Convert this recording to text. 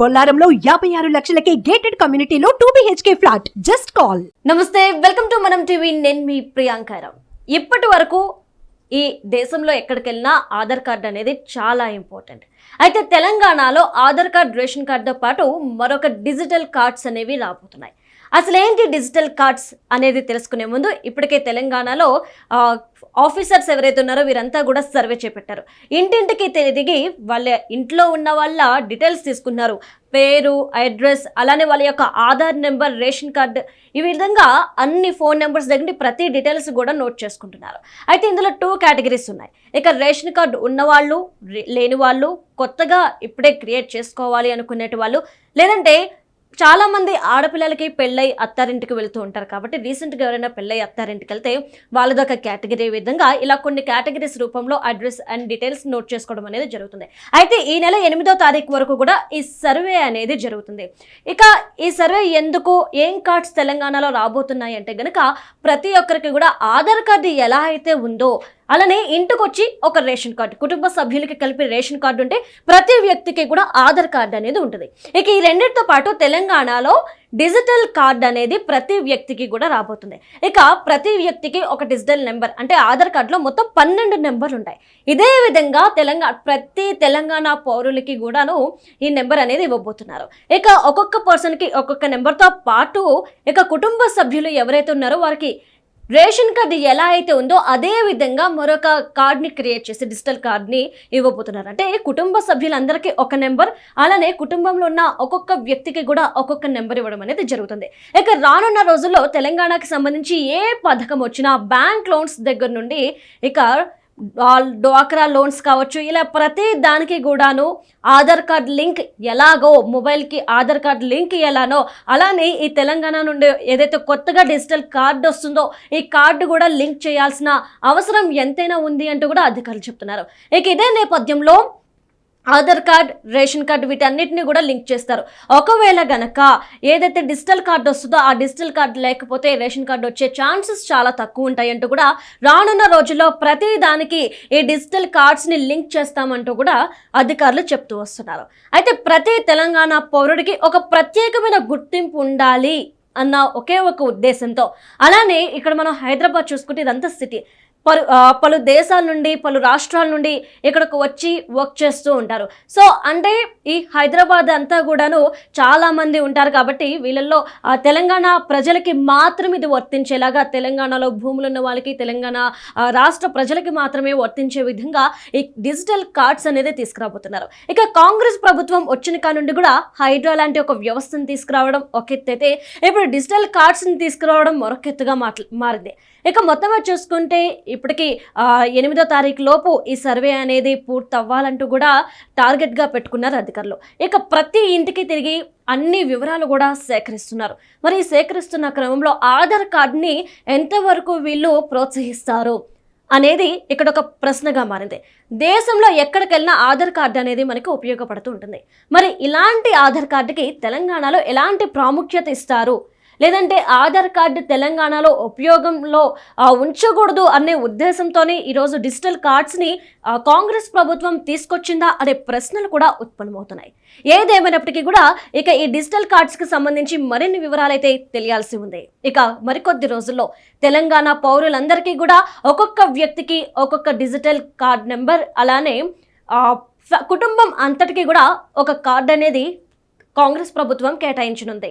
బొల్లారంలో యాభై ఆరు లక్షలకే గేటెడ్ కమ్యూనిటీలో two BHK flat just call నమస్తే వెల్కమ్ టు మనం టీవీ నేను మీ ప్రియాంకారావు ఇప్పటి వరకు ఈ దేశంలో ఎక్కడికి వెళ్ళినా ఆధార్ కార్డు అనేది చాలా ఇంపార్టెంట్ అయితే తెలంగాణలో ఆధార్ కార్డ్ రేషన్ కార్డుతో పాటు మరొక డిజిటల్ కార్డ్స్ అనేవి రాబోతున్నాయి. అసలు ఏంటి డిజిటల్ కార్డ్స్ అనేది తెలుసుకునే ముందు ఇప్పటికే తెలంగాణలో ఆఫీసర్స్ ఎవరైతే ఉన్నారో వీరంతా కూడా సర్వే చేపట్టారు. ఇంటింటికి తిరిగి వాళ్ళ ఇంట్లో ఉన్న వాళ్ళ డీటెయిల్స్ తీసుకున్నారు పేరు అడ్రస్ అలానే వాళ్ళ యొక్క ఆధార్ నెంబర్ రేషన్ కార్డు. ఈ విధంగా అన్ని ఫోన్ నెంబర్స్ దగ్గర ప్రతి డీటెయిల్స్ కూడా నోట్ చేసుకుంటున్నారు. అయితే ఇందులో టూ కేటగిరీస్ ఉన్నాయి. ఇక రేషన్ కార్డు ఉన్నవాళ్ళు లేని వాళ్ళు కొత్తగా ఇప్పుడే క్రియేట్ చేసుకోవాలి అనుకునేటి వాళ్ళు లేదంటే చాలా మంది ఆడపిల్లలకి పెళ్ళై అత్తారింటికి వెళ్తూ ఉంటారు కాబట్టి రీసెంట్గా ఎవరైనా పెళ్ళై అత్తారింటికి వెళ్తే వాళ్ళదొక కేటగిరీ విధంగా ఇలా కొన్ని కేటగిరీస్ రూపంలో అడ్రస్ అండ్ డీటెయిల్స్ నోట్ చేసుకోవడం అనేది జరుగుతుంది. అయితే ఈ నెల ఎనిమిదో తారీఖు వరకు కూడా ఈ సర్వే అనేది జరుగుతుంది. ఇక ఈ సర్వే ఎందుకు ఏం కార్డ్స్ తెలంగాణలో రాబోతున్నాయి అంటే గనుక ప్రతి ఒక్కరికి కూడా ఆధార్ కార్డు ఎలా అయితే ఉందో అలానే ఇంటికొచ్చి ఒక రేషన్ కార్డు కుటుంబ సభ్యులకి కలిపి రేషన్ కార్డు ఉంటే ప్రతి వ్యక్తికి కూడా ఆధార్ కార్డు అనేది ఉంటుంది. ఇక ఈ రెండింటితో పాటు తెలంగాణలో డిజిటల్ కార్డ్ అనేది ప్రతి వ్యక్తికి కూడా రాబోతుంది. ఇక ప్రతి వ్యక్తికి ఒక డిజిటల్ నెంబర్ అంటే ఆధార్ కార్డులో మొత్తం పన్నెండు నెంబర్లు ఉంటాయి. ఇదే విధంగా తెలంగాణ ప్రతి తెలంగాణ పౌరులకి కూడాను ఈ నెంబర్ అనేది ఇవ్వబోతున్నారు. ఇక ఒక్కొక్క పర్సన్కి ఒక్కొక్క నెంబర్తో పాటు ఇక కుటుంబ సభ్యులు ఎవరైతే ఉన్నారో వారికి రేషన్ కార్డు ఎలా అయితే ఉందో అదే విధంగా మరొక కార్డ్ని క్రియేట్ చేసి డిజిటల్ కార్డ్ని ఇవ్వబోతున్నారు. అంటే కుటుంబ సభ్యులందరికీ ఒక నెంబర్ అలానే కుటుంబంలో ఉన్న ఒక్కొక్క వ్యక్తికి కూడా ఒక్కొక్క నెంబర్ ఇవ్వడం అనేది జరుగుతుంది. ఇక రానున్న రోజుల్లో తెలంగాణకి సంబంధించి ఏ పథకం వచ్చినా బ్యాంక్ లోన్స్ దగ్గర నుండి ఇక డ్వాక్రా లోన్స్ కావచ్చు ఇలా ప్రతి దానికి కూడాను ఆధార్ కార్డ్ లింక్ ఎలాగో మొబైల్కి ఆధార్ కార్డ్ లింక్ ఎలానో అలానే ఈ తెలంగాణ నుండి ఏదైతే కొత్తగా డిజిటల్ కార్డు వస్తుందో ఈ కార్డు కూడా లింక్ చేయాల్సిన అవసరం ఎంతైనా ఉంది అంటూ కూడా అధికారులు చెప్తున్నారు. ఇక ఇదే నేపథ్యంలో ఆధార్ కార్డ్ రేషన్ కార్డు వీటన్నిటిని కూడా లింక్ చేస్తారు. ఒకవేళ గనక ఏదైతే డిజిటల్ కార్డు వస్తుందో ఆ డిజిటల్ కార్డు లేకపోతే రేషన్ కార్డు వచ్చే ఛాన్సెస్ చాలా తక్కువ ఉంటాయంటూ కూడా రానున్న రోజుల్లో ప్రతి దానికి ఈ డిజిటల్ కార్డ్స్ని లింక్ చేస్తామంటూ కూడా అధికారులు చెప్తూ వస్తున్నారు. అయితే ప్రతి తెలంగాణ పౌరుడికి ఒక ప్రత్యేకమైన గుర్తింపు ఉండాలి అన్న ఒకే ఒక ఉద్దేశంతో. అలానే ఇక్కడ మనం హైదరాబాద్ చూసుకుంటే ఇదంతా సిటీ. పలు పలు దేశాల నుండి పలు రాష్ట్రాల నుండి ఇక్కడికి వచ్చి వర్క్ చేస్తూ ఉంటారు. సో అంటే ఈ హైదరాబాద్ అంతా కూడాను చాలామంది ఉంటారు కాబట్టి వీళ్ళల్లో తెలంగాణ ప్రజలకి మాత్రం ఇది వర్తించేలాగా తెలంగాణలో భూములు ఉన్న వాళ్ళకి తెలంగాణ రాష్ట్ర ప్రజలకి మాత్రమే వర్తించే విధంగా ఈ డిజిటల్ కార్డ్స్ అనేది తీసుకురాబోతున్నారు. ఇక కాంగ్రెస్ ప్రభుత్వం వచ్చిన కానుండి కూడా హైడ్రా లాంటి ఒక వ్యవస్థను తీసుకురావడం ఒక ఎత్తు అయితే ఇప్పుడు డిజిటల్ కార్డ్స్ని తీసుకురావడం మరొక ఎత్తుగా మాట్లా మారింది. ఇక మొత్తం చూసుకుంటే ఇప్పటికీ ఎనిమిదో తారీఖు లోపు ఈ సర్వే అనేది పూర్తి అవ్వాలంటూ కూడా టార్గెట్గా పెట్టుకున్నారు అధికారులు. ఇక ప్రతి ఇంటికి తిరిగి అన్ని వివరాలు కూడా సేకరిస్తున్నారు. మరి సేకరిస్తున్న క్రమంలో ఆధార్ కార్డుని ఎంతవరకు వీళ్ళు ప్రోత్సహిస్తారు అనేది ఇక్కడ ఒక ప్రశ్నగా మారింది. దేశంలో ఎక్కడికి వెళ్ళినా ఆధార్ కార్డు అనేది మనకి ఉపయోగపడుతూ ఉంటుంది. మరి ఇలాంటి ఆధార్ కార్డుకి తెలంగాణలో ఎలాంటి ప్రాముఖ్యత ఇస్తారు? లేదంటే ఆధార్ కార్డు తెలంగాణలో ఉపయోగంలో ఉంచకూడదు అనే ఉద్దేశంతోనే ఈరోజు డిజిటల్ కార్డ్స్ని కాంగ్రెస్ ప్రభుత్వం తీసుకొచ్చిందా అనే ప్రశ్నలు కూడా ఉత్పన్నమవుతున్నాయి. ఏదేమైనప్పటికీ కూడా ఇక ఈ డిజిటల్ కార్డ్స్కి సంబంధించి మరిన్ని వివరాలు అయితే తెలియాల్సి ఉంది. ఇక మరికొద్ది రోజుల్లో తెలంగాణ పౌరులందరికీ కూడా ఒక్కొక్క వ్యక్తికి ఒక్కొక్క డిజిటల్ కార్డ్ నెంబర్ అలానే ఫ- కుటుంబం అంతటికీ కూడా ఒక కార్డు అనేది కాంగ్రెస్ ప్రభుత్వం కేటాయించనుంది.